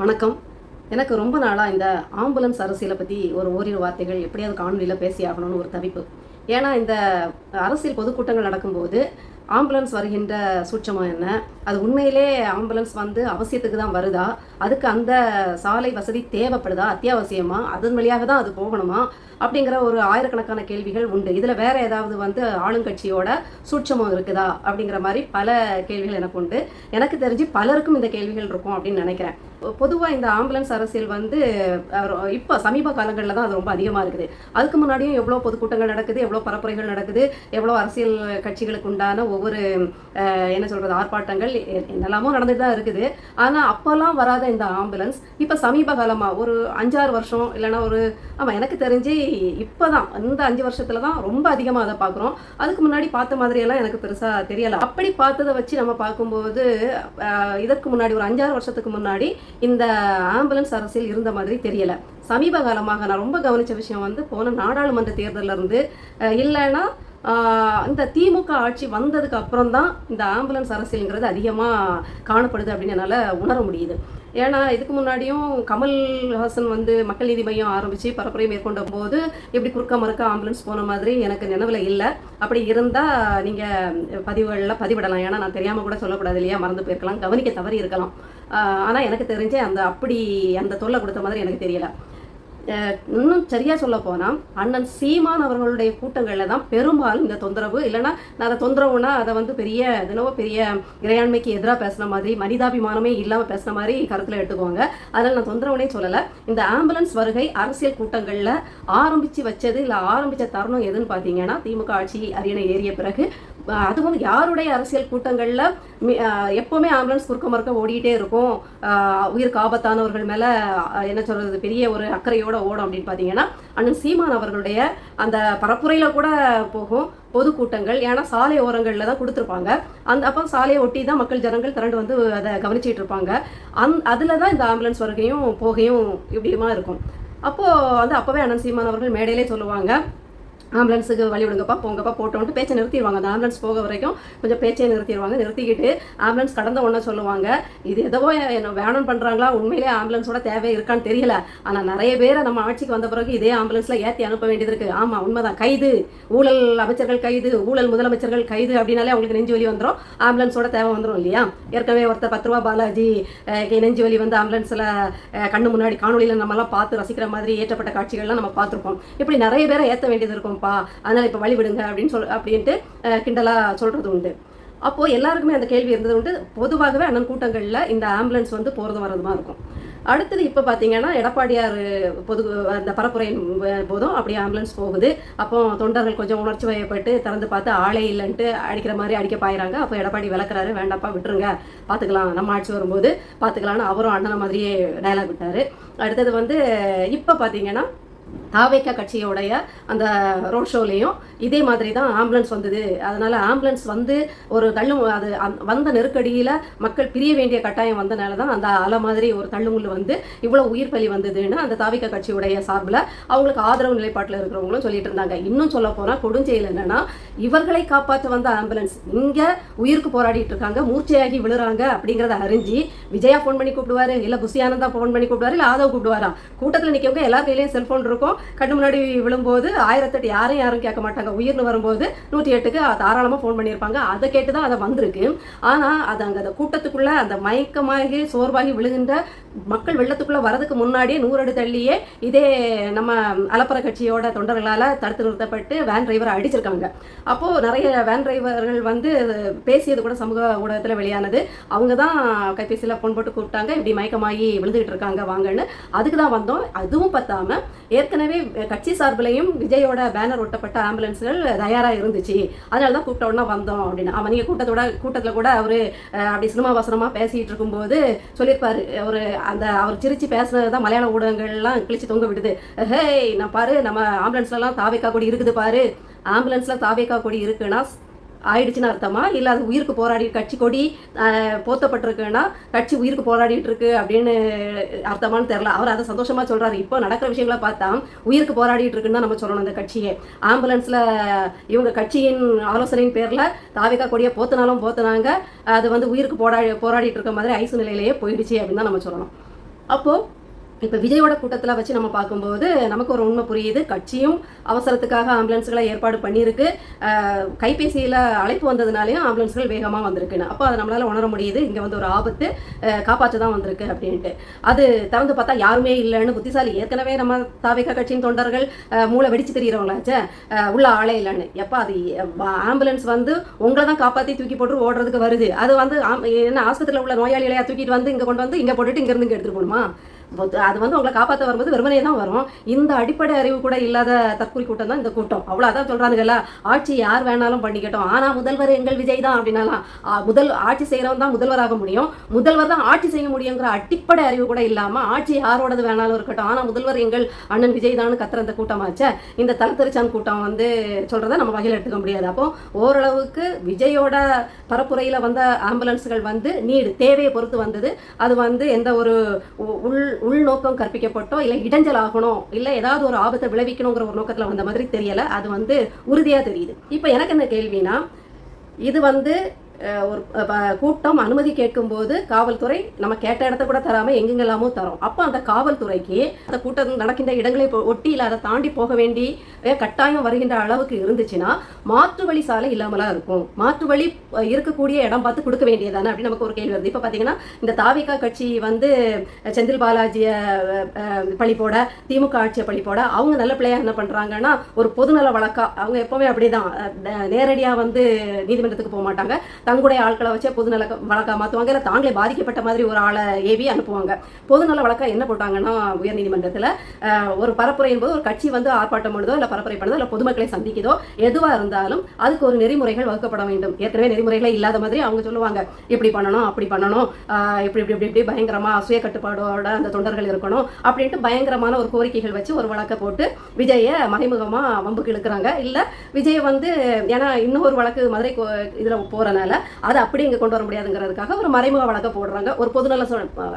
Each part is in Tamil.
வணக்கம். எனக்கு ரொம்ப நாளாக இந்த ஆம்புலன்ஸ் அரசியலை பற்றி ஒரு ஓரிரு வார்த்தைகள் எப்படியாவது காணொலியில் பேசி ஆகணும்னு ஒரு தவிப்பு. ஏன்னா இந்த அரசியல் பொதுக்கூட்டங்கள் நடக்கும்போது ஆம்புலன்ஸ் வருகின்ற சூட்சமம் என்ன? அது உண்மையிலே ஆம்புலன்ஸ் வந்து அவசியத்துக்கு தான் வருதா? அதுக்கு அந்த சாலை வசதி தேவைப்படுதா அத்தியாவசியமா? அதன் வழியாக தான் அது போகணுமா? அப்படிங்கிற ஒரு ஆயிரக்கணக்கான கேள்விகள் உண்டு. இதில் வேற ஏதாவது வந்து ஆளுங்கட்சியோட சூட்சமம் இருக்குதா? அப்படிங்கிற மாதிரி பல கேள்விகள் எனக்கு உண்டு. எனக்கு தெரிஞ்சு பலருக்கும் இந்த கேள்விகள் இருக்கும் அப்படின்னு நினைக்கிறேன். பொதுவாக இந்த ஆம்புலன்ஸ் அரசியல் வந்து இப்போ சமீப காலங்களில் தான் அது ரொம்ப அதிகமாக இருக்குது. அதுக்கு முன்னாடியும் எவ்வளோ பொதுக்கூட்டங்கள் நடக்குது எவ்வளோ பரப்புரைகள் நடக்குது எவ்வளோ அரசியல் கட்சிகளுக்கு உண்டான ஒவ்வொரு என்ன சொல்கிறது ஆர்ப்பாட்டங்கள் எ- என்னெல்லாமோ நடந்துட்டு தான் இருக்குது. ஆனால் அப்போல்லாம் வராத இந்த ஆம்புலன்ஸ் இப்போ சமீப காலமாக ஒரு அஞ்சாறு வருஷம் இல்லைன்னா ஒரு ஆமாம் எனக்கு தெரிஞ்சு இப்போ தான் இந்த அஞ்சு வருஷத்துல தான் ரொம்ப அதிகமாக அதை பார்க்குறோம். அதுக்கு முன்னாடி பார்த்த மாதிரியெல்லாம் எனக்கு பெருசாக தெரியலை. அப்படி பார்த்ததை வச்சு நம்ம பார்க்கும்போது இதற்கு முன்னாடி ஒரு அஞ்சாறு வருஷத்துக்கு முன்னாடி இந்த ஆம்புலன்ஸ் அரசியல் இருந்த மாதிரி தெரியலை. சமீப காலமாக நான் ரொம்ப கவனித்த விஷயம் வந்து போன நாடாளுமன்ற தேர்தலில் இருந்து இல்லைன்னா இந்த திமுக ஆட்சி வந்ததுக்கு அப்புறம் தான் இந்த ஆம்புலன்ஸ் அரசியல்ங்கிறது அதிகமாக காணப்படுது அப்படின்னு என்னால் உணர முடியுது. ஏன்னா இதுக்கு முன்னாடியும் கமல்ஹாசன் வந்து மக்கள் நீதி மையம் ஆரம்பித்து பரப்புரை மேற்கொண்ட போது எப்படி குறுக்க மறுக்க ஆம்புலன்ஸ் போன மாதிரி எனக்கு நினைவில் இல்லை. அப்படி இருந்தால் நீங்கள் பதிவுகளில் பதிவிடலாம். ஏன்னா நான் தெரியாமல் கூட சொல்லக்கூடாது இல்லையா? மறந்து போயிருக்கலாம். கவனிக்க தவறி இருக்கலாம். ஆனால் எனக்கு தெரிஞ்சே அந்த அப்படி அந்த தொல்லை கொடுத்த மாதிரி எனக்கு தெரியலை. இன்னும் சரியாக சொல்ல போனால் அண்ணன் சீமான் அவர்களுடைய கூட்டங்களில் தான் பெரும்பாலும் இந்த தொந்தரவு. இல்லைன்னா நான் அதை தொந்தரவுனா அதை வந்து பெரிய தினவோ பெரிய இறையாண்மைக்கு எதிராக பேசின மாதிரி மனிதாபிமானமே இல்லாமல் பேசின மாதிரி கருத்தில் எடுத்துக்குவாங்க. அதனால் நான் தொந்தரவுனே சொல்லலை. இந்த ஆம்புலன்ஸ் வருகை அரசியல் கூட்டங்களில் ஆரம்பித்து வச்சது இல்லை ஆரம்பித்த தருணம் எதுன்னு பார்த்தீங்கன்னா திமுக ஆட்சி அரியணை ஏறிய பிறகு அதுவும் யாருடைய அரசியல் கூட்டங்களில் எப்போவுமே ஆம்புலன்ஸ் குறுக்க மறுக்க ஓடிட்டே இருக்கும். உயிருக்கு ஆபத்தானவர்கள் மேலே என்ன சொல்கிறது பெரிய ஒரு அக்கறையோடு ஓடும் அப்படின்னு பார்த்தீங்கன்னா அண்ணன் சீமான் அவர்களுடைய அந்த பரப்புரையில் கூட போகும் பொதுக்கூட்டங்கள். ஏன்னா சாலை ஓரங்களில் தான் கொடுத்துருப்பாங்க. அந்த அப்போ சாலையை ஒட்டி தான் மக்கள் ஜனங்கள் திரண்டு வந்து அதை கவனிச்சிட்டு இருப்பாங்க. அந் அதில் தான் இந்த ஆம்புலன்ஸ் வருகையும் போகையும் இப்படியுமா இருக்கும். அப்போது வந்து அப்போவே அண்ணன் சீமான் அவர்கள் மேடையிலே சொல்லுவாங்க ஆம்புலன்ஸுக்கு வழி விடுங்கப்பா போங்கப்பா போட்டோன்ட்டு பேச்சை நிறுத்திடுவாங்க. அந்த ஆம்புலன்ஸ் போக வரைக்கும் கொஞ்சம் பேச்சை நிறுத்திடுவாங்க நிறுத்திக்கிட்டு ஆம்புலன்ஸ் கடந்த உடனே சொல்லுவாங்க இது எதவோ என்ன வேணும் பண்ணுறாங்களா உண்மையிலே ஆம்புலன்ஸோட தேவை இருக்கான்னு தெரியல. ஆனால் நிறைய பேரை நம்ம ஆட்சிக்கு வந்த பிறகு இதே ஆம்புலன்ஸில் ஏற்றி அனுப்ப வேண்டியது இருக்குது ஆமாம் உண்மைதான். கைது. ஊழல் அமைச்சர்கள் கைது. ஊழல் முதலமைச்சர்கள் கைது அப்படின்னாலே அவங்களுக்கு நெஞ்சு வலி வந்துடும் ஆம்புலன்ஸோட தேவை வந்துடும் இல்லையா? ஏற்கனவே ஒருத்தர் பத்து ரூபா பாலாஜி நெஞ்சு வலி வந்து ஆம்புலன்ஸில் கண்ணு முன்னாடி காணொலியில் நம்மலாம் பார்த்து ரசிக்கிற மாதிரி ஏற்றப்பட்ட காட்சிகள்லாம் நம்ம பார்த்துருப்போம். இப்படி நிறைய பேரை ஏற்ற வேண்டியது இருக்கும். இருக்கும்ப்பா அதனால் இப்போ வழி விடுங்க அப்படின்னு சொல் அப்படின்ட்டு கிண்டலாக கிண்டலா சொல்கிறது உண்டு. அப்போது எல்லாருக்குமே அந்த கேள்வி இருந்தது உண்டு. பொதுவாகவே அண்ணன் கூட்டங்களில் இந்த ஆம்புலன்ஸ் வந்து போகிறது வரதுமா இருக்கும். அடுத்தது இப்போ பார்த்தீங்கன்னா எடப்பாடியார் பொது அந்த பரப்புரையின் போதும் அப்படியே ஆம்புலன்ஸ் போகுது. அப்போ தொண்டர்கள் கொஞ்சம் உணர்ச்சி வயப்பட்டு திறந்து பார்த்து ஆளே இல்லைன்ட்டு அடிக்கிற மாதிரி அடிக்க பாயிறாங்க. அப்போ எடப்பாடி விளக்குறாரு வேண்டாப்பா விட்டுருங்க. பார்த்துக்கலாம் நம்ம ஆட்சி வரும்போது பார்த்துக்கலான்னு அவரும் அண்ணனை மாதிரியே டயலாக் விட்டார். அடுத்தது வந்து இப்போ பார்த்தீங்கன்னா தாவேக்கா கட்சியோடைய அந்த ரோட் ஷோலையும் இதே மாதிரி தான் ஆம்புலன்ஸ் வந்தது. அதனால ஆம்புலன்ஸ் வந்து ஒரு தள்ளு அது வந்த நெருக்கடியில் மக்கள் பிரிய வேண்டிய கட்டாயம் வந்தனால தான் அந்த அலை மாதிரி ஒரு தள்ளுமுள்ளு வந்து இவ்வளோ உயிர் பலி வந்ததுன்னு அந்த தாவேக்கா கட்சியுடைய சார்பில் அவங்களுக்கு ஆதரவு நிலைப்பாட்டில் இருக்கிறவங்களும் சொல்லிட்டு இருந்தாங்க. இன்னும் சொல்ல போனால் கொடுஞ்செயல் என்னன்னா இவர்களை காப்பாற்ற வந்த ஆம்புலன்ஸ் இங்கே உயிருக்கு போராடிட்டு இருக்காங்க மூர்ச்சையாகி விழுறாங்க அப்படிங்கிறத அறிஞ்சு விஜயா ஃபோன் பண்ணி கூப்பிடுவாரு இல்லை புசியானந்தா ஃபோன் பண்ணி கூப்பிடுவாரு இல்லை ஆதவ் கூப்பிடுவாரா? கூட்டத்தில் நிற்கவங்க எல்லார் கையிலையும் செல்ஃபோன் இருக்கும். கண்ணு முன்னாடி விழும்போது ஆயிரத்தெட்டு யாரையும் யாரும் கேட்க மாட்டாங்க. உயிர்னு வரும்போது நூற்றி எட்டுக்கு தாராளமாக ஃபோன் பண்ணியிருப்பாங்க. அதை கேட்டு தான் அதை வந்திருக்கு. ஆனால் அது அங்கே அந்த கூட்டத்துக்குள்ளே அந்த மயக்கமாகி சோர்வாகி விழுகின்ற மக்கள் வெள்ளத்துக்குள்ளே வரதுக்கு முன்னாடியே நூறடி தள்ளியே இதே நம்ம அலப்பற கட்சியோட தொண்டர்களால் தடுத்து நிறுத்தப்பட்டு வேன் டிரைவரை அடிச்சிருக்காங்க. அப்போது நிறைய வேன் டிரைவர்கள் வந்து பேசியது கூட சமூக ஊடகத்தில் வெளியானது. அவங்க தான் கைபேசியில் ஃபோன் போட்டு கூப்பிட்டாங்க இப்படி மயக்கமாகி விழுந்துகிட்டு இருக்காங்க வாங்கன்னு. அதுக்கு தான் வந்தோம். அதுவும் பார்த்தாம ஏற்கனவே கட்சி சார்பிலையும் விஜயோட பேனர் ஒட்டப்பட்ட ஆம்புலன்ஸ்கள் தயாராக இருந்துச்சு. அதனால தான் கூப்பிட்ட உடனே வந்தோம் அப்படின்னு. அவன் நீங்கள் கூட்டத்தோட கூட்டத்தில் கூட அவர் அப்படி சினிமா வசனமாக பேசிகிட்டு இருக்கும்போது சொல்லியிருப்பார். ஒரு அந்த அவர் சிரிச்சு பேசுனது தான் மலையாள ஊடகங்கள்லாம் கிழிச்சு தொங்க விடுது. ஹே நான் பாரு நம்ம ஆம்புலன்ஸ்லலாம் தாவேக்கா கொடி இருக்குது பாரு. ஆம்புலன்ஸில் தாவேக்கா கொடி இருக்குன்னா ஆயிடுச்சுன்னு அர்த்தமா? இல்லை அது உயிருக்கு போராடி கட்சி கொடி போத்தப்பட்டிருக்குன்னா கட்சி உயிருக்கு போராடிட்டு இருக்கு அப்படின்னு அர்த்தமான்னு தெரில அவர் அதை சந்தோஷமா சொல்றாரு. இப்போ நடக்கிற விஷயங்களை பார்த்தா உயிருக்கு போராடிட்டு இருக்குன்னு தான் நம்ம சொல்லணும் இந்த கட்சியை. ஆம்புலன்ஸ்ல இவங்க கட்சியின் ஆலோசனையின் பேர்ல தாவிகா கொடியை போத்தினாலும் போத்துனாங்க. அது வந்து உயிருக்கு போராடி போராடிட்டு இருக்க மாதிரி ஐசு நிலையிலேயே போயிடுச்சு அப்படின்னு தான் நம்ம சொல்லணும். அப்போது இப்போ விஜயோட கூட்டத்தில் வச்சு நம்ம பார்க்கும்போது நமக்கு ஒரு உண்மை புரியுது. கட்சியும் அவசரத்துக்காக ஆம்புலன்ஸ்களை ஏற்பாடு பண்ணியிருக்கு. கைபேசியில் அழைப்பு வந்ததுனாலையும் ஆம்புலன்ஸ்கள் வேகமாக வந்திருக்குன்னு. அப்போ அதை நம்மளால் உணர முடியுது. இங்கே வந்து ஒரு ஆபத்து காப்பாற்ற தான் வந்திருக்கு அப்படின்ட்டு. அது திறந்து பார்த்தா யாருமே இல்லைன்னு புத்திசாலி ஏற்கனவே நம்ம தாவிக கட்சியின் தொண்டர்கள் மூளை வெடிச்சு தெரியிறவங்களாச்சே உள்ள ஆளே இல்லைன்னு. எப்போ அது ஆம்புலன்ஸ் வந்து உங்களை தான் காப்பாற்றி தூக்கி போட்டு ஓடுறதுக்கு வருது. அது வந்து என்ன ஆஸ்பத்திரியில் உள்ள நோயாளிகளையா தூக்கிட்டு வந்து இங்கே கொண்டு வந்து இங்கே போட்டுட்டு இங்கேருந்து இங்கே எடுத்துகிட்டு போகணுமா? அது வந்து உங்களை காப்பாற்ற வரும்போது வெறுமனே தான் வரும். இந்த அடிப்படை அறிவு கூட இல்லாத தற்கொலை கூட்டம் தான் இந்த கூட்டம். அவ்வளோ அதான் சொல்கிறாங்கல்ல ஆட்சி யார் வேணாலும் பண்ணிக்கட்டும். ஆனால் முதல்வர் எங்கள் விஜய் தான் அப்படின்னாலாம். ஆ, முதல் ஆட்சி செய்கிறவன் தான் முதல்வராக முடியும். முதல்வர் தான் ஆட்சி செய்ய முடியுங்கிற அடிப்படை அறிவு கூட இல்லாமல் ஆட்சி யாரோடது வேணாலும் இருக்கட்டும். ஆனால் முதல்வர் எங்கள் அண்ணன் விஜய் தான் கத்துற இந்த கூட்டமாச்சே. இந்த தலத்தெரிச்சான் கூட்டம் வந்து சொல்கிறத நம்ம வகையில் எடுத்துக்க முடியாது. அப்போ ஓரளவுக்கு விஜயோட பரப்புரையில் வந்த ஆம்புலன்ஸ்கள் வந்து நீடு தேவையை பொறுத்து வந்தது. அது வந்து எந்த ஒரு உ- உள் உள்நோக்கம் கற்பிக்கப்பட்டோ இல்லை இடைஞ்சல் ஆகணும் இல்லை ஏதாவது ஒரு ஆபத்தை விளைவிக்கணுங்கிற ஒரு நோக்கத்தில் வந்த மாதிரி தெரியல. அது வந்து உறுதியாக தெரியுது. இப்போ எனக்கு என்ன கேள்வினா இது வந்து ஒரு கூட்டம் அனுமதி கேட்கும்போது காவல்துறை நம்ம கேட்ட இடத்த கூட தராமல் எங்கெங்கெல்லாமோ தரோம். அப்போ அந்த காவல்துறைக்கு அந்த கூட்டம் நடக்கின்ற இடங்களை ஒட்டி இல்லை அதை தாண்டி போக வேண்டி கட்டாயம் வருகின்ற அளவுக்கு இருந்துச்சுன்னா மாற்று வழி சாலை இல்லாமலாம் இருக்கும். மாற்று வழி இருக்கக்கூடிய இடம் பார்த்து கொடுக்க வேண்டியதானே அப்படின்னு நமக்கு ஒரு கேள்வி வருது. இப்போ பார்த்தீங்கன்னா இந்த தாவிகா கட்சி வந்து செந்தில் பாலாஜியை பழிப்போட திமுக ஆட்சியை பழிப்போட அவங்க நல்ல பிள்ளையாக என்ன பண்ணுறாங்கன்னா ஒரு பொதுநல வழக்கா அவங்க எப்போவுமே அப்படிதான். நேரடியாக வந்து நீதிமன்றத்துக்கு போக மாட்டாங்க. தங்களுடைய ஆட்களை வச்சே பொதுநல வழக்காக மாற்றுவாங்க இல்லை தாங்களே பாதிக்கப்பட்ட மாதிரி ஒரு ஆளை ஏவி அனுப்புவாங்க. பொதுநல வழக்காக என்ன போட்டாங்கன்னா உயர்நீதிமன்றத்தில் ஒரு பரப்புரை என்பது ஒரு கட்சி வந்து ஆர்ப்பாட்டம் பண்ணுதோ இல்லை பரப்புரை பண்ணுதோ இல்லை பொதுமக்களை சந்திக்குதோ எதுவாக இருந்தாலும் அதுக்கு ஒரு நெறிமுறைகள் வகுக்கப்பட வேண்டும். ஏற்கனவே நெறிமுறைகளே இல்லாத மாதிரி அவங்க சொல்லுவாங்க. இப்படி பண்ணணும் அப்படி பண்ணணும் இப்படி இப்படி இப்படி இப்படி பயங்கரமாக சுய கட்டுப்பாடோட அந்த தொண்டர்கள் இருக்கணும் அப்படின்ட்டு பயங்கரமான ஒரு கோரிக்கைகள் வச்சு ஒரு வழக்கை போட்டு விஜயை மறைமுகமாக வம்புக்கு இழுக்கிறாங்க. இல்லை விஜய் வந்து ஏன்னா இன்னொரு வழக்கு மதுரை இதில் போகிறனால அதை அப்படியே இங்கே கொண்டு வர முடியாதுங்கிறதுக்காக ஒரு மறைமுக வழக்க போடுறாங்க. ஒரு பொதுநல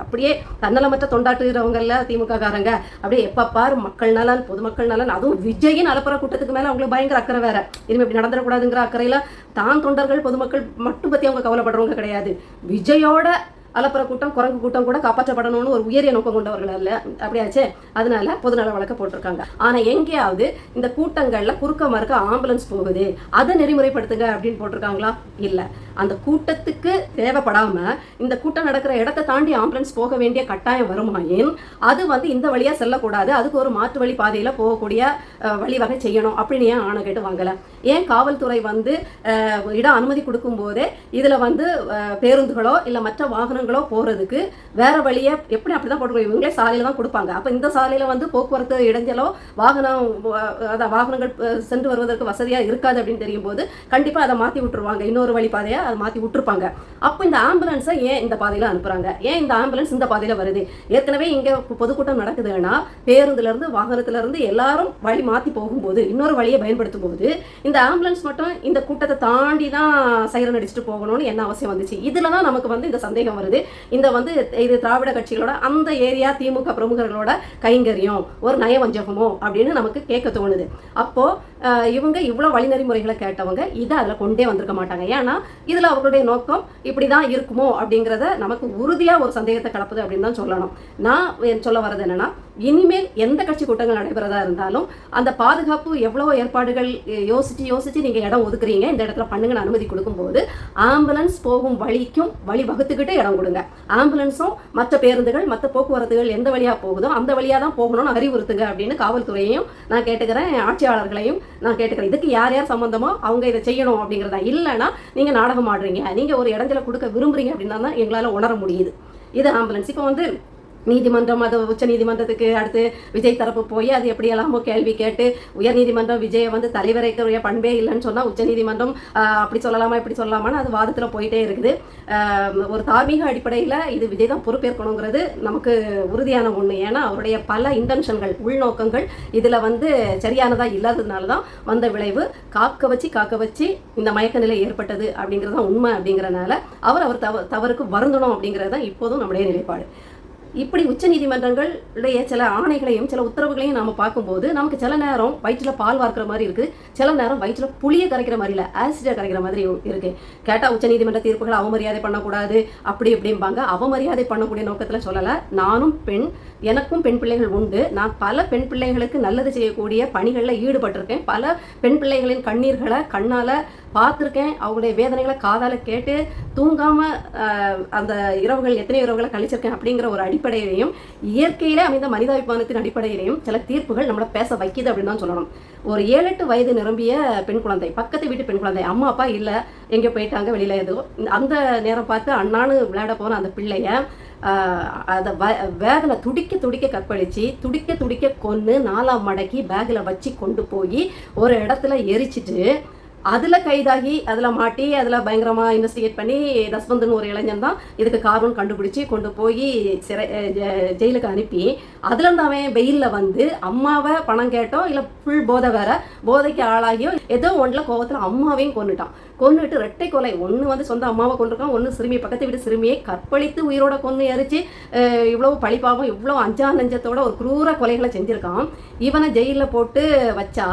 அப்படியே தன்னலமற்ற தொண்டாட்டுகிறவங்கல்ல திமுக காரங்க அப்படியே எப்போ பாரு மக்கள் நலன் பொதுமக்கள் நலன் அதுவும் விஜயின் அலப்புற கூட்டத்துக்கு மேலே அவங்களுக்கு பயங்கர அக்கறை வேற. இனிமேல் இப்படி நடந்துடக்கூடாதுங்கிற அக்கறையில் தான் தொண்டர்கள் பொதுமக்கள் மட்டும் பற்றி அவங்க கவலைப்படுறவங்க கிடையாது. விஜயோட அலப்புற கூட்டம் குரங்கு கூட்டம் கூட காப்பாற்றப்படணும்னு ஒரு உயரிய நோக்கம் கொண்டவர்கள் அல்ல. அப்படியாச்சே? அதனால பொதுநல வழக்க போட்டிருக்காங்க. ஆனால் எங்கேயாவது இந்த கூட்டங்களில் குறுக்க மறுக்க ஆம்புலன்ஸ் போகுது அதை நெறிமுறைப்படுத்துங்க அப்படின்னு போட்டிருக்காங்களா? இல்லை. அந்த கூட்டத்துக்கு தேவைப்படாம இந்த கூட்டம் நடக்கிற இடத்தை தாண்டி ஆம்புலன்ஸ் போக வேண்டிய கட்டாயம் வருமாயின் அது வந்து இந்த வழியா செல்லக்கூடாது அதுக்கு ஒரு மாற்று வழி பாதையில போகக்கூடிய வழிவகை செய்யணும் அப்படின்னு ஏன் ஆணை கேட்டு வாங்கல? ஏன் காவல்துறை வந்து இடம் அனுமதி கொடுக்கும் போதே இதுல வந்து பேருந்துகளோ இல்ல மற்ற வாகனங்களோ போறதுக்கு வேற வழியை எப்படி அப்படிதான் போட்டுக்கணும்? இவங்களே சாலையில தான் கொடுப்பாங்க. அப்போ இந்த சாலையில் வந்து போக்குவரத்து இடைஞ்சலோ வாகனம் அதான் வாகனங்கள் சென்று வருவதற்கு வசதியாக இருக்காது அப்படின்னு தெரியும் போது கண்டிப்பாக அதை மாற்றி விட்டுருவாங்க. இன்னொரு வழி பாதையை அதை மாற்றி விட்டுருப்பாங்க. அப்போ இந்த ஆம்புலன்ஸை ஏன் இந்த பாதையில் அனுப்புகிறாங்க ஏன் இந்த ஆம்புலன்ஸ் இந்த பாதையில் வருது? ஏற்கனவே இங்கே பொதுக்கூட்டம் நடக்குதுன்னா பேருந்துலேருந்து வாகனத்துலேருந்து வாகனத்துல இருந்து எல்லாரும் வழி மாற்றி போகும்போது இன்னொரு வழியை பயன்படுத்தும் போது இந்த ஆம்புலன்ஸ் மட்டும் இந்த கூட்டத்தை தாண்டி தான் சைரன் அடிச்சுட்டு போகணும்னு என்ன அவசியம் வந்துச்சு? இதுல தான் நமக்கு வந்து இந்த சந்தேகம் வருது. இந்த வந்து இது திராவிட கட்சிகளோட அந்த ஏரியா திமுக பிரமுகர்களோட கைங்கரியம் ஒரு நயவஞ்சகமோ அப்படின்னு நமக்கு கேட்க தோணுது. அப்போ இவங்க இவ்வளோ வழிநெறிமுறைகளை கேட்டவங்க இதை அதில் கொண்டே வந்திருக்க மாட்டாங்க. ஏன்னா இதில் அவர்களுடைய நோக்கம் இப்படி தான் இருக்குமோ அப்படிங்கிறத நமக்கு உறுதியாக ஒரு சந்தேகத்தை கலப்புது அப்படின்னு தான் சொல்லணும். நான் என் சொல்ல வர்றது என்னென்னா இனிமேல் எந்த கட்சி கூட்டங்கள் நடைபெறதா இருந்தாலும் அந்த பாதுகாப்பு எவ்வளோ ஏற்பாடுகள் யோசித்து யோசிச்சு யோசிச்சு நீங்கள் இடம் ஒதுக்குறீங்க இந்த இடத்துல பண்ணுங்கன்னு அனுமதி கொடுக்கும்போது ஆம்புலன்ஸ் போகும் வழிக்கும் வழி வகுத்துக்கிட்டு இடம் கொடுங்க. ஆம்புலன்ஸும் மற்ற பேருந்துகள் மற்ற போக்குவரத்துகள் எந்த வழியாக போகுதோ அந்த வழியாக தான் போகணும்னு அறிவுறுத்துங்க அப்படின்னு காவல்துறையையும் நான் கேட்டுக்கிறேன் ஆட்சியாளர்களையும் நான் கேட்டுக்கிறேன். இதுக்கு யார் யார் சம்மந்தமோ அவங்க இதை செய்யணும் அப்படிங்கிறதா. இல்லைன்னா நீங்கள் நாடகம் ஆடுறீங்க. நீங்கள் ஒரு இடத்துல கொடுக்க விரும்புகிறீங்க அப்படின்னா தான் எங்களால் உணர முடியுது. இது ஆம்புலன்ஸ் இப்போ வந்து நீதிமன்றம் அது உச்ச நீதிமன்றத்துக்கு அடுத்து விஜய் தரப்பு போய் அது எப்படியெல்லாமோ கேள்வி கேட்டு உயர் நீதிமன்றம் விஜயை வந்து தலைவரைக்குரிய பண்பே இல்லைன்னு சொன்னால் உச்ச நீதிமன்றம் அப்படி சொல்லலாமா இப்படி சொல்லலாமான்னு அது வாதத்தில் போயிட்டே இருக்குது. ஒரு தார்மீக அடிப்படையில் இது விஜய் தான் பொறுப்பேற்கணுங்கிறது நமக்கு உறுதியான ஒன்று ஏன்னா அவருடைய பல இன்டென்ஷன்கள் உள்நோக்கங்கள் இதில் வந்து சரியானதாக இல்லாததுனால தான் வந்த விளைவு. காக்க வச்சு காக்க வச்சு இந்த மயக்க நிலை ஏற்பட்டது அப்படிங்கிறது தான் உண்மை அப்படிங்கிறனால அவர் அவர் தவ தவறுக்கு வருந்தணும் அப்படிங்கிறது தான் இப்போதும் நம்முடைய நிலைப்பாடு. இப்படி உச்ச நீதிமன்றங்களுடைய சில ஆணைகளையும் சில உத்தரவுகளையும் நாம பார்க்கும்போது நமக்கு சில நேரம் வயிற்றுல பால் வார்க்கிற மாதிரி இருக்கு. சில நேரம் வயிற்றுல புளிய கரைக்கிற மாதிரி இல்லை ஆசிடை கரைக்கிற மாதிரி இருக்கு. கேட்டா உச்ச நீதிமன்ற தீர்ப்புகளை அவமரியாதை பண்ணக்கூடாது அப்படி இப்படிம்பாங்க. அவமரியாதை பண்ணக்கூடிய நோக்கத்துல சொல்லல. நானும் பெண் எனக்கும் பெண் பிள்ளைகள் உண்டு. நான் பல பெண் பிள்ளைகளுக்கு நல்லது செய்யக்கூடிய பணிகளில் ஈடுபட்டிருக்கேன். பல பெண் பிள்ளைகளின் கண்ணீர்களை கண்ணால பார்த்துருக்கேன். அவங்களுடைய வேதனைகளை காதால கேட்டு தூங்காம அந்த இரவுகள் எத்தனை இரவுகளை கழிச்சிருக்கேன் அப்படிங்கிற ஒரு அடிப்படை அடிப்படையிலையும் இயற்கையிலே அமைந்த மனிதாபிமானத்தின் அடிப்படையிலையும் சில தீர்ப்புகள் நம்மளை பேச வைக்கிது அப்படின்னு தான் சொல்லணும். ஒரு ஏழு எட்டு வயது நிரம்பிய பெண் குழந்தை பக்கத்து வீட்டு பெண் குழந்தை அம்மா அப்பா இல்லை எங்கே போயிட்டாங்க வெளியில் எதுவும் அந்த நேரம் பார்த்து அண்ணான்னு விளையாட போன அந்த பிள்ளைய அதை வ வேதனை துடிக்க துடிக்க கற்பழிச்சு துடிக்க துடிக்க கொன்று நாலாம் மடக்கி பேக்கில் வச்சு கொண்டு போய் ஒரு இடத்துல எரிச்சிட்டு அதில் கைதாகி அதில் மாட்டி அதில் பயங்கரமாக இன்வெஸ்டிகேட் பண்ணி தஸ்வந்தன் ஒரு இளைஞன் தான் இதுக்கு காரணம் கண்டுபிடிச்சி கொண்டு போய் சிறை ஜெ- ஜெயிலுக்கு அனுப்பி அதுலேருந்து அவன் வெயிலில் வந்து அம்மாவை பணம் கேட்டோ இல்லை ஃபுல் போதை வேற போதைக்கு ஆளாகியோ ஏதோ ஒன்றில் கோவத்தில் அம்மாவையும் கொண்டுட்டான் கொண்டுட்டு ரெட்டை கொலை ஒன்று வந்து சொந்த அம்மாவை கொண்டிருக்கான் ஒன்று சிறுமி பக்கத்து வீட்டு சிறுமியை கற்பழித்து உயிரோட கொன்று எரிச்சு இவ்வளோ பழிப்பாவும் பழிப்பாகவும் இவ்வளோ அஞ்சா நஞ்சத்தோட ஒரு குரூர கொலைகளை செஞ்சுருக்கான். இவனை ஜெயிலில் போட்டு வச்சா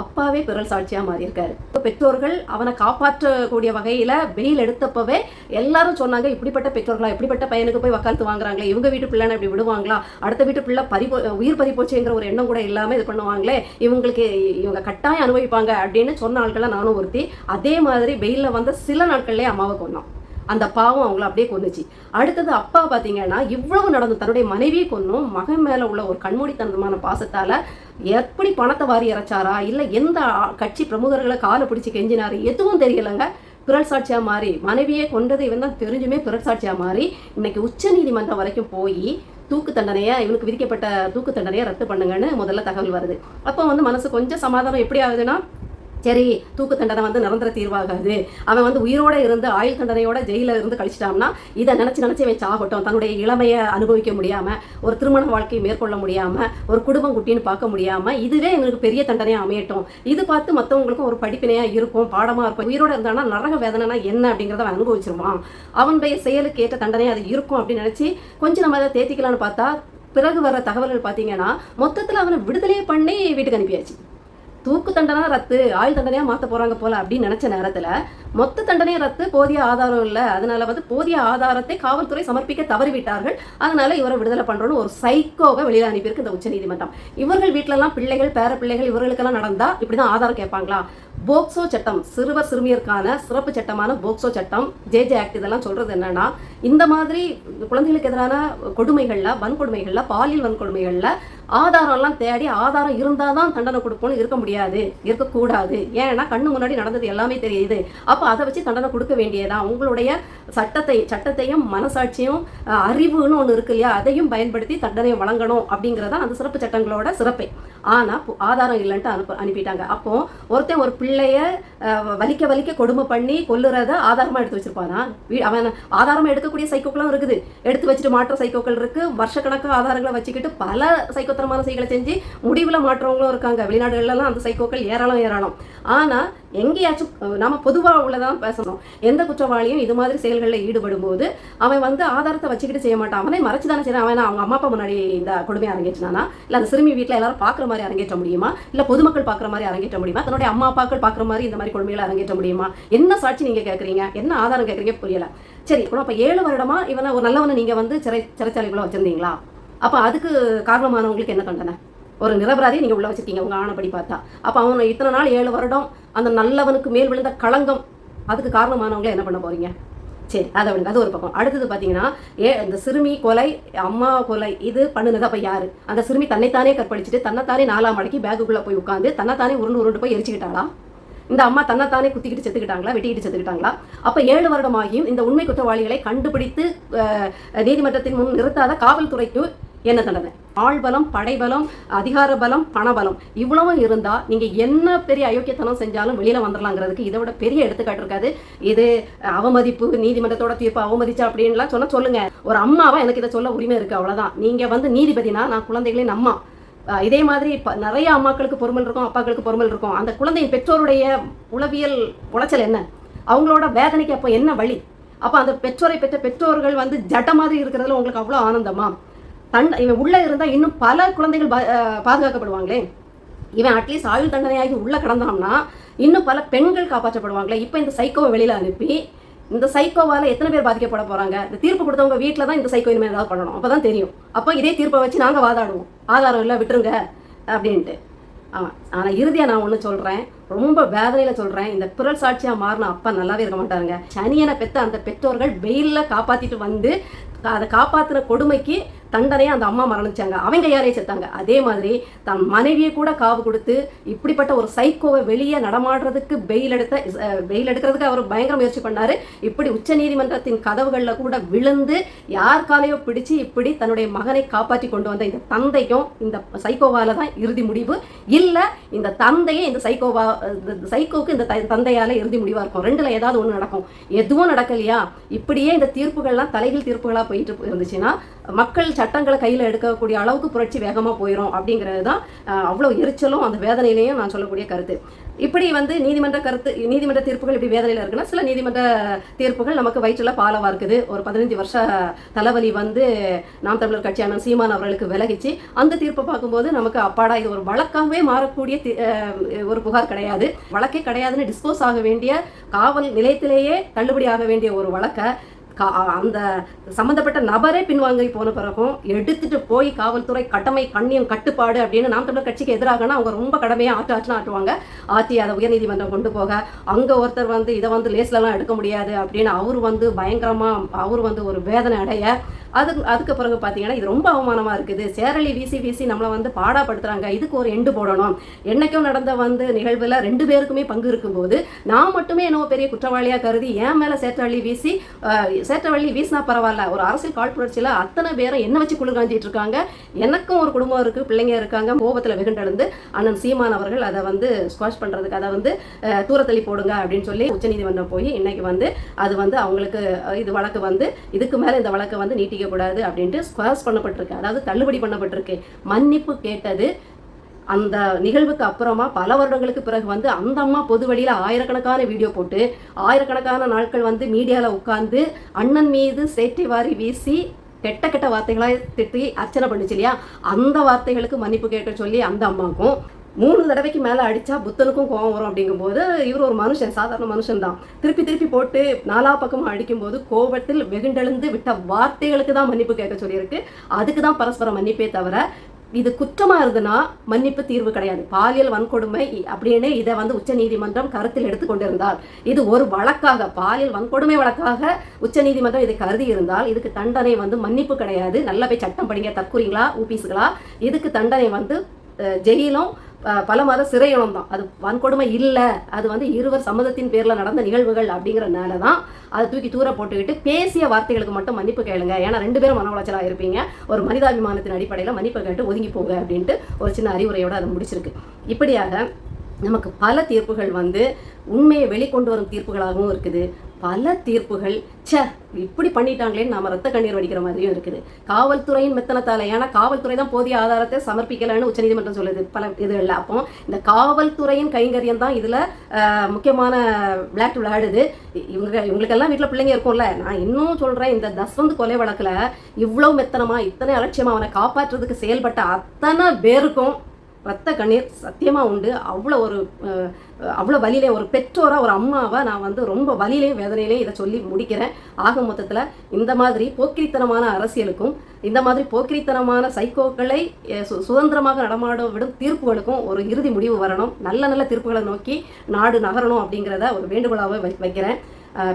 அப்பாவே பிறல் சாட்சியாக மாறியிருக்காரு. பெற்றோர்கள் அவனை காப்பாற்றக்கூடிய வகையில் வெயில் எடுத்தப்பவே எல்லாரும் சொன்னாங்க இப்படிப்பட்ட பெற்றோர்களா இப்படிப்பட்ட பையனுக்கு போய் வக்காலத்து வாங்குறாங்களே இவங்க வீட்டு பிள்ளைனை இப்படி விடுவாங்களா? அடுத்த வீட்டு பிள்ளை பறி உயிர் பறிப்போச்சுங்கிற ஒரு எண்ணம் கூட இல்லாமல் இது பண்ணுவாங்களே இவங்களுக்கு இவங்க கட்டாயம் அனுபவிப்பாங்க அப்படின்னு சொன்ன ஆட்களை நானும் ஒருத்தி அதே மாதிரி வெயிலில் வந்த சில நாட்கள்லேயே அம்மாவை கொன்னோம். அந்த பாவம் அவங்கள அப்படியே கொன்னுச்சு. அடுத்தது அப்பா பார்த்தீங்கன்னா இவ்வளவு நடந்து தன்னுடைய மனைவியை கொன்னும் மகன் மேலே உள்ள ஒரு கண்மூடித்தனமான பாசத்தால் எப்படி பணத்தை வாரி இறைச்சாரா? இல்லை எந்த கட்சி பிரமுகர்களை காலை பிடிச்சி கெஞ்சினாரு? எதுவும் தெரியலங்க. பிறல் சாட்சியாக மாறி மனைவியே கொண்டது இவன் தான் தெரிஞ்சுமே பிறல் சாட்சியாக மாறி இன்னைக்கு உச்ச நீதிமன்றம் வரைக்கும் போய் தூக்கு தண்டனையை இவனுக்கு விதிக்கப்பட்ட தூக்கு தண்டனையை ரத்து பண்ணுங்கன்னு முதல்ல தகவல் வருது. அப்போ வந்து மனசு கொஞ்சம் சமாதானம் எப்படி ஆகுதுன்னா சரி தூக்கு தண்டனை வந்து நிரந்தர தீர்வாகாது. அவன் வந்து உயிரோட இருந்து ஆயுள் தண்டனையோட ஜெயில இருந்து கழிச்சிட்டான்னா இதை நினச்சி நினச்சி வச்சு ஆகட்டும் தன்னுடைய இளமையை அனுபவிக்க முடியாமல் ஒரு திருமண வாழ்க்கையை மேற்கொள்ள முடியாமல் ஒரு குடும்பம் குட்டின்னு பார்க்க முடியாமல் இதுவே எங்களுக்கு பெரிய தண்டனையாக அமையட்டும். இது பார்த்து மற்றவங்களுக்கும் ஒரு படிப்பினையாக இருக்கும் பாடமாக இருக்கும். உயிரோட இருந்தானா நரக வேதனைனா என்ன அப்படிங்கிறத அவன் அனுபவிச்சிருவான். அவனுடைய செயலுக்கு ஏற்ற தண்டனை அது இருக்கும் அப்படின்னு நினச்சி கொஞ்சம் நம்ம அதை தேத்திக்கலாம்னு பார்த்தா பிறகு வர தகவல்கள் பார்த்தீங்கன்னா மொத்தத்தில் அவனை விடுதலையே பண்ணி வீட்டுக்கு அனுப்பியாச்சு. தூக்கு தண்டனை ரத்து ஆயுள் தண்டனையா மாத்த போறாங்க போல அப்படின்னு நினைச்ச நேரத்துல மொத்த தண்டனை ரத்து போதிய ஆதாரம் இல்ல. அதனால வந்து போதிய ஆதாரத்தை காவல்துறை சமர்ப்பிக்க தவறிவிட்டார்கள். அதனால இவரை விடுதலை பண்ணுறோன்னு ஒரு சைக்கோவை வெளியில அனுப்பியிருக்கு இந்த உச்சநீதிமன்றம். இவர்கள் வீட்டிலலாம் எல்லாம் பிள்ளைகள் பேர பிள்ளைகள் இவர்களுக்கெல்லாம் நடந்தா இப்படிதான் ஆதாரம் கேட்பாங்களா? போக்சோ சட்டம் சிறுவர் சிறுமியருக்கான சிறப்பு சட்டமான போக்சோ சட்டம் ஜே ஜே ஆக்ட் இதெல்லாம் சொல்றது என்னன்னா இந்த மாதிரி குழந்தைகளுக்கு எதிரான கொடுமைகள்ல வன்கொடுமைகள்ல பாலியல் வன்கொடுமைகள்ல ஆதாரம்லாம் தேடி ஆதாரம் இருந்தால் தான் தண்டனை கொடுப்போம்னு இருக்க முடியாது இருக்கக்கூடாது. ஏன்னா கண்ணு முன்னாடி நடந்தது எல்லாமே தெரியுது. அப்போ அதை வச்சு தண்டனை கொடுக்க வேண்டியதான் உங்களுடைய சட்டத்தை சட்டத்தையும் மனசாட்சியும் அறிவுன்னு ஒன்று இருக்கு இல்லையா? அதையும் பயன்படுத்தி தண்டனை வழங்கணும் அப்படிங்கிறதா அந்த சிறப்பு சட்டங்களோட சிறப்பை. ஆனால் ஆதாரம் இல்லைன்ட்டு அனுப்ப அனுப்பிட்டாங்க. அப்போ ஒருத்தன் ஒரு பிள்ளைய வலிக்க வலிக்க கொடுமை பண்ணி கொல்லுறத ஆதாரமாக எடுத்து வச்சிருப்பானா? வீ- அவன் ஆதாரமாக எடுக்கக்கூடிய சைக்கோக்களும் இருக்குது. எடுத்து வச்சுட்டு மாற்ற சைக்கோக்கள் இருக்கு. வருஷக்கணக்காக ஆதாரங்களை வச்சுக்கிட்டு பல சைக்கோத்தனமான செய்களை செஞ்சு முடிவில் மாற்றவங்களும் இருக்காங்க. வெளிநாடுகள்லாம் அந்த சைக்கோக்கள் ஏராளம் ஏராளம். ஆனால் எங்கேயாச்சும் நம்ம நாம பொதுவாக உள்ளதான் பேசணும் எந்த குற்றவாளியும் இது மாதிரி செயல்களில் ஈடுபடும் போது அவன் வந்து ஆதாரத்தை வச்சுக்கிட்டு செய்ய மாட்டான். அவனே மறைச்சு தானே செய்யறான் அவன் அவங்க அம்மா அப்பா முன்னாடி இந்த கொடுமை அரங்கேற்றினானா? இல்லை அந்த சிறுமி வீட்டில் எல்லாரும் பார்க்குற மாதிரி அரங்கேற்ற முடியுமா? இல்லை பொதுமக்கள் பார்க்குற மாதிரி அரங்கேற்ற முடியுமா? தன்னுடைய அம்மா அப்பாக்கள் பார்க்குற மாதிரி இந்த மாதிரி கொடுமைகளை அரங்கேற்ற முடியுமா? என்ன சாட்சி நீங்கள் கேட்குறீங்க என்ன ஆதாரம் கேட்குறீங்க புரியல. சரி இப்போ அப்போ ஏழு வருடமா இவனை ஒரு நல்லவனை நீங்கள் வந்து சிறை சிறைச்சாலைக்குள்ள வச்சிருந்தீங்களா? அப்போ அதுக்கு காரணமானவங்களுக்கு என்ன தண்டனை? ஒரு நிரபராதியை நீங்கள் உள்ள வச்சிருக்கீங்க உங்கள் ஆணைப்படி பார்த்தா. அப்போ அவனை இத்தனை நாள் ஏழு வருடம் அந்த நல்லவனுக்கு மேல் விழுந்த களங்கம் அதுக்கு காரணமானவங்களை என்ன பண்ண போகிறீங்க சரி அதை விடுங்க. அது ஒரு பக்கம். அடுத்தது பார்த்தீங்கன்னா ஏ இந்த சிறுமி கொலை அம்மா கொலை இது பண்ணுனது அப்போ யார்? அந்த சிறுமி தன்னைத்தானே கற்பழிச்சிட்டு தன்னைத்தானே நாலாம் மடக்கி பேக்குக்குள்ளே போய் உட்காந்து தன்னைத்தானே உருண்டு உருண்டு போய் எரிச்சுக்கிட்டாளா? இந்த அம்மா தன்னைத்தானே குத்திக்கிட்டு செத்துக்கிட்டாங்களா? வெட்டிக்கிட்டு செத்துக்கிட்டாங்களா? அப்போ ஏழு வருடமாகியும் இந்த உண்மை குற்றவாளிகளை கண்டுபிடித்து நீதிமன்றத்தின் முன் நிறுத்தாத காவல்துறைக்கு என்ன தண்டனை ஆள்பலம் படைபலம் அதிகார பலம் பணபலம் இவ்வளவும் இருந்தால் நீங்கள் என்ன பெரிய அயோக்கியத்தனம் செஞ்சாலும் வெளியில் வந்துடலாங்கிறதுக்கு இதை விட பெரிய எடுத்துக்காட்டு இருக்காது. இது அவமதிப்பு நீதிமன்றத்தோட தீர்ப்பு அவமதிச்சா அப்படின்லாம் சொன்னா சொல்லுங்க. ஒரு அம்மாவா எனக்கு இதை சொல்ல உரிமை இருக்கு அவ்வளோதான் நீங்கள் வந்து நீதிபதினா நான் குழந்தைகளின் அம்மா. இதே மாதிரி இப்போ நிறைய அம்மாக்களுக்கு பொறுமல் இருக்கும் அப்பாக்களுக்கு பொறுமல் இருக்கும். அந்த குழந்தையின் பெற்றோருடைய உளவியல் உளைச்சல் என்ன? அவங்களோட வேதனைக்கு அப்போ என்ன வழி? அப்போ அந்த பெற்றோரை பெற்ற பெற்றோர்கள் வந்து ஜட்ட மாதிரி இருக்கிறதுல உங்களுக்கு அவ்வளோ ஆனந்தமா? தன் இவன் உள்ளே இருந்தால் இன்னும் பல குழந்தைகள் பா- பாதுகாக்கப்படுவாங்களே. இவன் அட்லீஸ்ட் ஆயுள் தண்டனையாகி உள்ளே கடந்தான்னா இன்னும் பல பெண்கள் காப்பாற்றப்படுவாங்களே. இப்போ இந்த சைக்கோவை வெளியில் அனுப்பி இந்த சைக்கோவால் எத்தனை பேர் பாதிக்கப்பட போகிறாங்க இந்த தீர்ப்பு கொடுத்தவங்க வீட்டில் தான் இந்த சைக்கோ இனிமேல் ஏதாவது பண்ணணும். அப்போ தான் தெரியும். அப்போ இதே தீர்ப்பை வச்சு நாங்கள் வாதாடுவோம். ஆதாரம் இல்லை விட்டுருங்க அப்படின்ட்டு. ஆமாம் ஆனால் இறுதியாக நான் ஒன்று சொல்கிறேன் ரொம்ப வேதனையில் சொல்கிறேன் இந்த பிறல் சாட்சியாக மாறின அப்பா நல்லாவே இருக்க மாட்டாருங்க. சனியனை பெற்ற அந்த பெற்றோர்கள் வெயிலில் காப்பாற்றிட்டு வந்து அதை காப்பாற்றின கொடுமைக்கு தண்டனையை அந்த அம்மா மரணிச்சாங்க. அவங்க யாரையும் செத்தாங்க? அதே மாதிரி தன் மனைவியை கூட காவு கொடுத்து இப்படிப்பட்ட ஒரு சைக்கோவை வெளியே நடமாடுறதுக்கு பெயில் எடுத்த பெயில் எடுக்கிறதுக்கு அவர் பயங்கர முயற்சி பண்ணாரு. இப்படி உச்ச நீதிமன்றத்தின் கதவுகளில் கூட விழுந்து யார் காலையோ பிடிச்சு இப்படி தன்னுடைய மகனை காப்பாற்றி கொண்டு வந்த இந்த தந்தைக்கும் இந்த சைக்கோவால தான் இறுதி முடிவு. இல்லை இந்த தந்தையே இந்த சைக்கோவா இந்த இந்த தந்தையால் தந்தையால இறுதி முடிவாக இருக்கும். ரெண்டுல ஏதாவது ஒன்று நடக்கும். எதுவும் நடக்கலையா? இப்படியே இந்த தீர்ப்புகள்லாம் தலைகள் தீர்ப்புகளாக போயிட்டு இருந்துச்சுன்னா மக்கள் சட்டங்களை கையில் எடுக்கக்கூடிய அளவுக்கு புரட்சி வேகமாக போயிடும் அப்படிங்கிறது தான் அவ்வளோ எரிச்சலும் அந்த வேதனையிலையும் நான் சொல்லக்கூடிய கருத்து. இப்படி வந்து நீதிமன்ற கருத்து நீதிமன்ற தீர்ப்புகள் இப்படி வேதனையில் இருக்குன்னா சில நீதிமன்ற தீர்ப்புகள் நமக்கு வயிற்றில் பாலவாக இருக்குது. ஒரு பதினஞ்சு வருஷ தலைவலி வந்து நாம் தமிழர் கட்சியான சீமான் அவர்களுக்கு விலகிச்சு அந்த தீர்ப்பை பார்க்கும்போது நமக்கு அப்பாடா இது ஒரு வழக்காகவே மாறக்கூடிய ஒரு புகார் கிடையாது. வழக்கே கிடையாதுன்னு டிஸ்போஸ் ஆக வேண்டிய காவல் நிலையத்திலேயே தள்ளுபடி ஆக வேண்டிய ஒரு வழக்கை அந்த சம்மந்தப்பட்ட நபரே பின்வாங்கி போன பிறகும் எடுத்துட்டு போய் காவல்துறை கடமை கண்ணியம் கட்டுப்பாடு அப்படின்னு நாம் தமிழர் கட்சிக்கு எதிராகனா அவங்க ரொம்ப கடமையாக ஆட்டு ஆட்டுன்னு ஆட்டுவாங்க. ஆத்தி அதை உயர்நீதிமன்றம் கொண்டு போக அங்கே ஒருத்தர் வந்து இதை வந்து லேஸ்லலாம் எடுக்க முடியாது அப்படின்னு அவர் வந்து பயங்கரமாக அவர் வந்து ஒரு வேதனை அடைய அது அதுக்கு பிறகு பார்த்தீங்கன்னா இது ரொம்ப அவமானமாக இருக்குது. சேரலி வீசி வீசி நம்மளை வந்து பாடாப்படுத்துகிறாங்க இதுக்கு ஒரு எண்டு போடணும். என்னைக்கும் நடந்த வந்து நிகழ்வில் ரெண்டு பேருக்குமே பங்கு இருக்கும்போது நான் மட்டுமே என்னவோ பெரிய குற்றவாளியாக கருதி என் மேலே சேற்றவள்ளி வீசி சேற்றவள்ளி வீசினா பரவாயில்ல. ஒரு அரசியல் காழ்ப்புணர்ச்சியில் அத்தனை பேரும் என்ன வச்சு குளிர்காஞ்சிட்டு இருக்காங்க? எனக்கும் ஒரு குடும்பம் இருக்குது பிள்ளைங்க இருக்காங்க. கோபத்தில் வெகுண்டெழுந்து அண்ணன் சீமான் அவர்கள் அதை வந்து ஸ்குவாஷ் பண்ணுறதுக்கு அதை வந்து தூரத்தள்ளி போடுங்க அப்படின்னு சொல்லி உச்சநீதிமன்றம் போய் இன்னைக்கு வந்து அது வந்து அவங்களுக்கு இது வழக்கு வந்து இதுக்கு மேலே இந்த வழக்கை வந்து நீட்டிக்கக்கூடாது அப்படின்ட்டு ஸ்கொயர்ஸ் பண்ணப்பட்டிருக்கு. அதாவது தள்ளுபடி பண்ணப்பட்டிருக்கு. மன்னிப்பு கேட்டது அந்த நிகழ்வுக்கு அப்புறமா பல வருடங்களுக்கு பிறகு வந்து அந்த அம்மா பொது வழியில் ஆயிரக்கணக்கான வீடியோ போட்டு ஆயிரக்கணக்கான நாட்கள் வந்து மீடியாவில் உட்காந்து அண்ணன் மீது சேட்டை வாரி வீசி கெட்ட கெட்ட வார்த்தைகளாக திட்டி அர்ச்சனை பண்ணுச்சு இல்லையா? அந்த வார்த்தைகளுக்கு மன்னிப்பு கேட்க சொல்லி அந்த அம்மாவுக்கும் மூணு தடவைக்கு மேலே அடித்தா புத்தனுக்கும் கோவம் வரும் அப்படிங்கும்போது இவர் ஒரு மனுஷன் சாதாரண மனுஷன் தான் திருப்பி திருப்பி போட்டு நாலா பக்கமும் அடிக்கும்போது கோபத்தில் வெகுண்டெழுந்து விட்ட வார்த்தைகளுக்கு தான் மன்னிப்பு கேட்க சொல்லியிருக்கு. அதுக்கு தான் பரஸ்பர மன்னிப்பே தவிர இது குற்றமாக இருந்ததுன்னா மன்னிப்பு தீர்வு கிடையாது. பாலியல் வன்கொடுமை அப்படின்னு இதை வந்து உச்சநீதிமன்றம் கருத்தில் எடுத்துக்கொண்டிருந்தால் இது ஒரு வழக்காக பாலியல் வன்கொடுமை வழக்காக உச்சநீதிமன்றம் இதை கருதி இருந்தால் இதுக்கு தண்டனை வந்து மன்னிப்பு கிடையாது. நல்லா போய் சட்டம் படிங்க தற்கூறீங்களா ஊபிஸுகளா இதுக்கு தண்டனை வந்து ஜெயிலும் பல மாத சிறையிலும் தான். அது வன்கொடுமை இல்லை. அது வந்து இருவர் சம்மதத்தின் பேரில் நடந்த நிகழ்வுகள் அப்படிங்கிறனால தான் அதை தூக்கி தூர போட்டுக்கிட்டு பேசிய வார்த்தைகளுக்கு மட்டும் மன்னிப்பு கேளுங்க. ஏன்னா ரெண்டு பேரும் மன உளைச்சலாக இருப்பீங்க. ஒரு மனிதாபிமானத்தின் அடிப்படையில் மன்னிப்பு கேட்டு ஒதுங்கி போங்க அப்படின்ட்டு ஒரு சின்ன அறிவுரையோட அதை முடிச்சிருக்கு. இப்படியாக நமக்கு பல தீர்ப்புகள் வந்து உண்மையை வெளிக்கொண்டு வரும் தீர்ப்புகளாகவும் இருக்குது. பல தீர்ப்புகள் ச்சே இப்படி பண்ணிட்டாங்களேன்னு நாம ரத்த கண்ணீர் வடிக்கிற மாதிரியும் இருக்குது. காவல்துறையின் மெத்தனத்தால ஏன்னா காவல்துறை தான் போதிய ஆதாரத்தை சமர்ப்பிக்கலைன்னு உச்சநீதிமன்றம் சொல்லுது. பல இதுகளில். அப்போ இந்த காவல்துறையின் கைங்கரியம் தான் இதில் முக்கியமான விளையாட்டு விளையாடுது. இ- இவங்க இவங்களுக்கெல்லாம் வீட்டில் பிள்ளைங்க இருக்கும்ல. நான் இன்னும் சொல்கிறேன் இந்த தஸ்வந்த் கொலை வழக்கில் இவ்வளோ மெத்தனமா இத்தனை அலட்சியமாக அவனை காப்பாற்றுறதுக்கு செயல்பட்ட அத்தனை பேருக்கும் ரத்த கண்ணீர் சத்தியமாக உண்டு. அவ்வளோ ஒரு அவ்வளோ வலியிலே ஒரு பெற்றோராக ஒரு அம்மாவை நான் வந்து ரொம்ப வலியிலையும் வேதனையிலையும் இதை சொல்லி முடிக்கிறேன். ஆக மொத்தத்தில் இந்த மாதிரி போக்கிரித்தனமான அரசியலுக்கும் இந்த மாதிரி போக்கிரித்தனமான சைக்கோக்களை சு- சுதந்திரமாக நடமாட விடும் தீர்ப்புகளுக்கும் ஒரு இறுதி முடிவு வரணும். நல்ல நல்ல தீர்ப்புகளை நோக்கி நாடு நகரணும் அப்படிங்கிறத ஒரு வேண்டுகோளாக வைக்கிறேன்.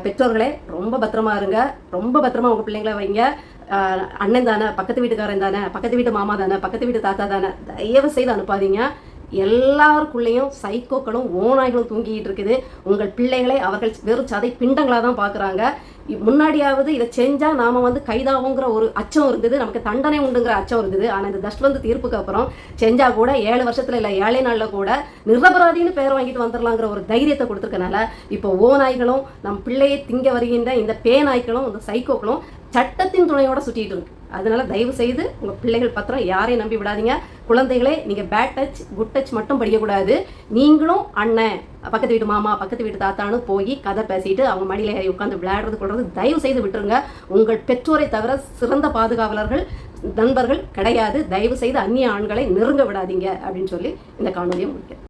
பெற்றோர்களே ரொம்ப பத்திரமா இருங்க. ரொம்ப பத்திரமா உங்கள் பிள்ளைங்களை வைங்க. அண்ணன் தானே பக்கத்து வீட்டுக்காரன் தானே பக்கத்து வீட்டு மாமா தானே பக்கத்து வீட்டு தாத்தா தானே தயவு செய்து அனுப்பாதீங்க. எல்லாருக்குள்ளேயும் சைக்கோக்களும் ஓநாய்களும் தூங்கிட்டு இருக்குது. உங்கள் பிள்ளைகளை அவர்கள் வெறும் சதை பிண்டங்களாக தான் பார்க்குறாங்க. முன்னாடியாவது இதை செஞ்சால் நாம் வந்து கைதாகுங்கிற ஒரு அச்சம் இருந்தது. நமக்கு தண்டனை உண்டுங்கிற அச்சம் இருந்தது. ஆனால் இந்த தஷ்வந்த் தீர்ப்புக்கு அப்புறம் செஞ்சால் கூட ஏழு வருஷத்தில் இல்லை ஏழை நாளில் கூட நிரபராதின்னு பேர் வாங்கிட்டு வந்துடலாங்கிற ஒரு தைரியத்தை கொடுத்துருக்கனால இப்போ ஓநாய்களும் நம் பிள்ளையை திங்க வருகின்ற இந்த பே நாய்களும் இந்த சைக்கோக்களும் சட்டத்தின் துணையோட சுற்றிட்டு இருக்கு. அதனால தயவு செய்து உங்கள் பிள்ளைகள் பத்திரம் யாரையும் நம்பி விடாதீங்க. குழந்தைகளே நீங்கள் பேட் டச் குட் டச் மட்டும் படிக்கக்கூடாது. நீங்களும் அண்ணன் பக்கத்து வீட்டு மாமா பக்கத்து வீட்டு தாத்தானு போய் கதை பேசிட்டு அவங்க மடியில் ஏறி உட்காந்து விளையாடுறது கொள்றது தயவு செய்து விட்டுருங்க. உங்கள் பெற்றோரை தவிர சிறந்த பாதுகாவலர்கள் நண்பர்கள் கிடையாது. தயவு செய்து அந்நிய ஆண்களை நெருங்க விடாதீங்க அப்படின்னு சொல்லி இந்த காணொலியை முடிக்கிறேன்.